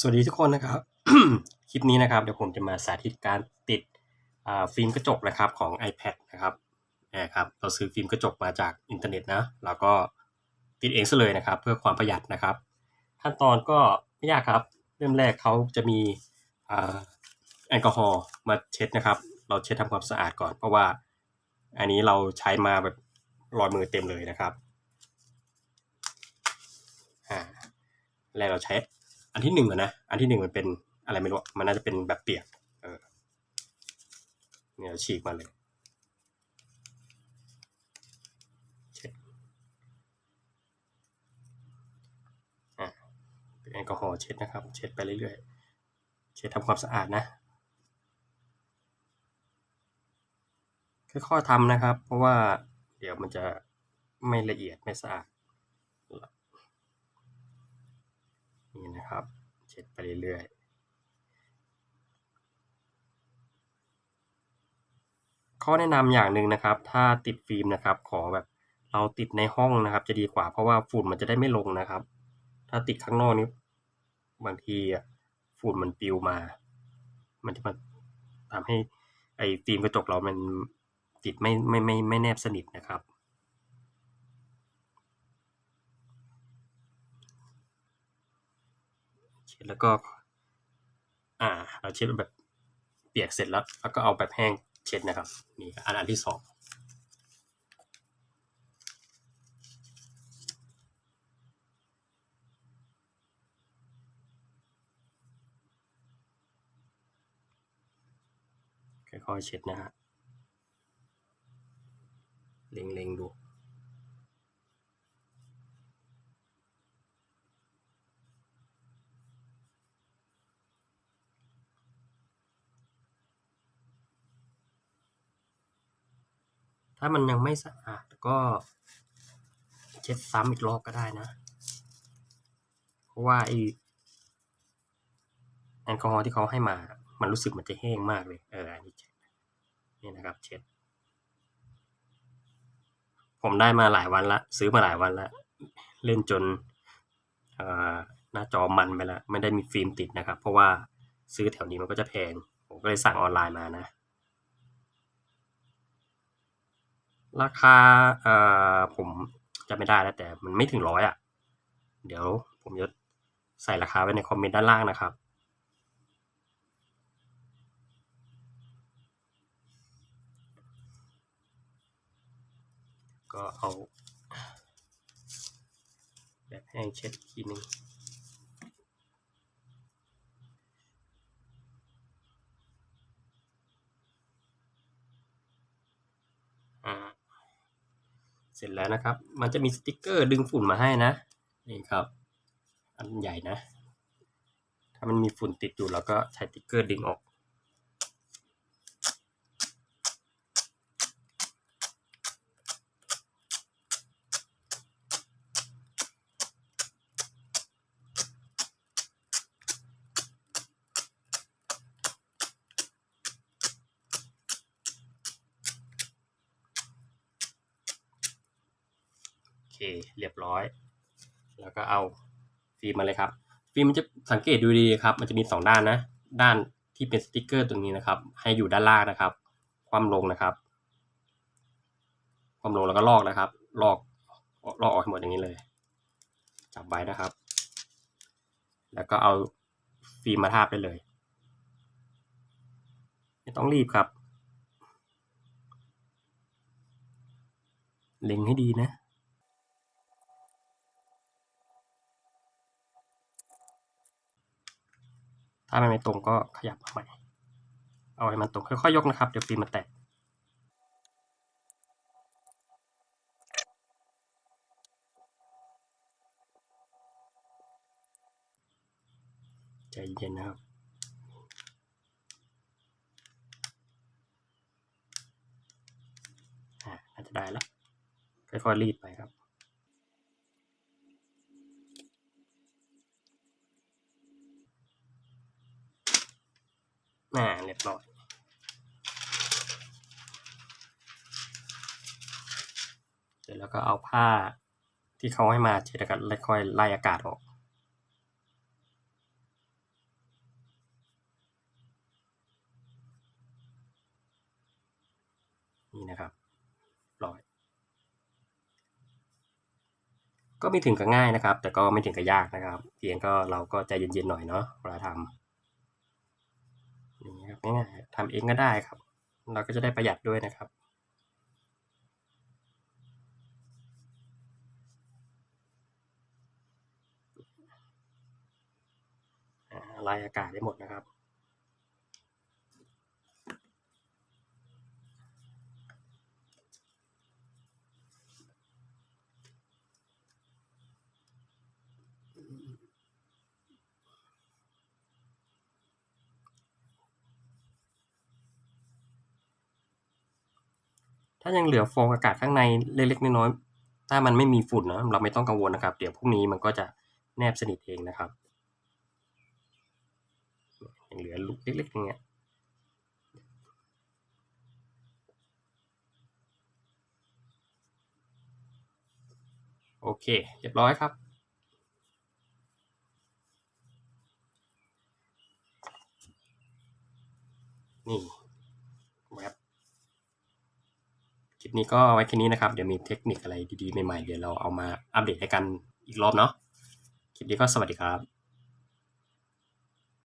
สวัสดีทุกคนนะครับ คลิปนี้นะครับเดี๋ยวผมจะมาสาธิตการติดฟิล์มกระจกนะครับของ iPad นะครับนะครับ เราซื้อฟิล์มกระจกมาจากอินเทอร์เน็ตนะแล้วก็ติดเองซะเลยนะครับ เพื่อความประหยัดนะครับ ขั้นตอนก็ไม่ยากครับ เริ่มแรกเขาจะมีอแอลกอฮอล์มาเช็ดนะครับ เราเช็ดทำความสะอาดก่อน เพราะว่าอันนี้เราใช้มาแบบรอยมือเต็มเลยนะครับอ่าแรกเราใช้ อันที่หนึ่งอะนะ อันที่หนึ่งมันเป็นอะไรไม่รู้ มันน่าจะเป็นแบบเปียก เออ เนี่ยฉีกมาเลยเช็ดอะเป็นแอลกอฮอล์เช็ดนะครับ เช็ดไปเรื่อยๆ เช็ดทำความสะอาดนะ ค่อยๆทำนะครับ เพราะว่าเดี๋ยวมันจะไม่ละเอียดไม่สะอาด นี่นะครับเช็ดไปเรื่อยๆข้อแนะนำอย่างหนึ่งนะครับ ถ้าติดฟิล์มนะครับ ขอแบบเราติดในห้องนะครับ จะดีกว่าเพราะว่าฝุ่นมันจะได้ไม่ลงนะครับ ถ้าติดข้างนอกนี้บางทีอะฝุ่นมันปิวมา มันจะมาทำให้ไอ้ฟิล์มกระจกเรามันติดไม่ไม่ไม่ไม่แนบสนิทนะครับ ช็ดแล้วก็ อ่า เราเช็ดแบบเปียกเสร็จแล้ว แล้วก็เอาแบบแห้งเช็ดนะครับ นี่อันอันที่สองค่อยๆเช็ดนะฮะเล็งๆดู ถ้ามันยังไม่สะอาดก็เช็ดซ้ำอีกรอบก็ได้นะ เพราะว่าไอแอลกอฮอล์ที่เขาให้มา มันรู้สึกมันจะแห้งมากเลย เออ อันนี้เช็ดนี่นะครับ เช็ด ผมได้มาหลายวันละ ซื้อมาหลายวันละ เล่นจนหน้าจอมันไปแล้วไม่ได้มีฟิล์มติดนะครับ เพราะว่าซื้อแถวนี้มันก็จะแพง ผมก็เลยสั่งออนไลน์มานะ ราคาเอ่อผมจำไม่ได้แล้วแต่มันไม่ถึงร้อยอะ เดี๋ยวผมจะใส่ราคาไว้ในคอมเมนต์ด้านล่างนะครับ ก็เอาแบบแห้งเช็ดทีหนึงอ่า เสร็จแล้วนะครับ มันจะมีสติกเกอร์ดึงฝุ่นมาให้นะ นี่ครับ อันใหญ่นะ ถ้ามันมีฝุ่นติดอยู่เราก็ใช้สติกเกอร์ดึงออก เคเรียบร้อย แล้วก็เอาฟิล์มมาเลยครับ ฟิล์มมันจะสังเกตดูดีครับ มันจะมีสองด้านนะ ด้านที่เป็นสติกเกอร์ตรงนี้นะครับ ให้อยู่ด้านล่างนะครับ ความลงนะครับ ความลงแล้วก็ลอกนะครับ ลอก ลอกออกให้หมดอย่างนี้เลย จับไว้นะครับ แล้วก็เอาฟิล์มมาทาบได้เลย ไม่ต้องรีบครับ เล็งให้ดีนะ ถ้ามันไม่ตรงก็ขยับมาใหม่ เอาให้มันตรงค่อยๆยกนะครับ เดี๋ยวฟิล์มมันแตกใจเย็นนะครับอ่าน่าจะได้แล้วค่อยๆรีดไปครับ หน่าเรียบร้อยเสร็จแล้วก็เอาผ้าที่เขาให้มาเช็ดอกาศค่อยไล่อากาศออกนี่นะครับร้อย ก็ไม่ถึงกับง่ายนะครับ แต่ก็ไม่ถึงกับยากนะครับ เพียงก็เราก็ใจเย็นๆหน่อยเนาะเวลาทำ บง่ายๆทำเองก็ได้ครับ เราก็จะได้ประหยัดด้วยนะครับลาไล่อากาศได้หมดนะครับ ถ้ายังเหลือฟองอากาศข้างในเล็กๆน้อยๆถ้ามันไม่มีฝุ่นนะเราไม่ต้องกังวลนะครับ เดี๋ยวพรุ่งนี้มันก็จะแนบสนิทเองนะครับยังเหลือลูกเล็กๆอย่างเงี้ยโอเค เรียบร้อยครับนี่แว็บค ลิปนี้ก็ไว้แค่นี้นะครับ เดี๋ยวมีเทคนิคอะไรดีๆ ใหม่ๆ เดี๋ยวเราเอามาอัปเดตให้กันอีกรอบเนาะ คลิปนี้ก็สวัสดีครับ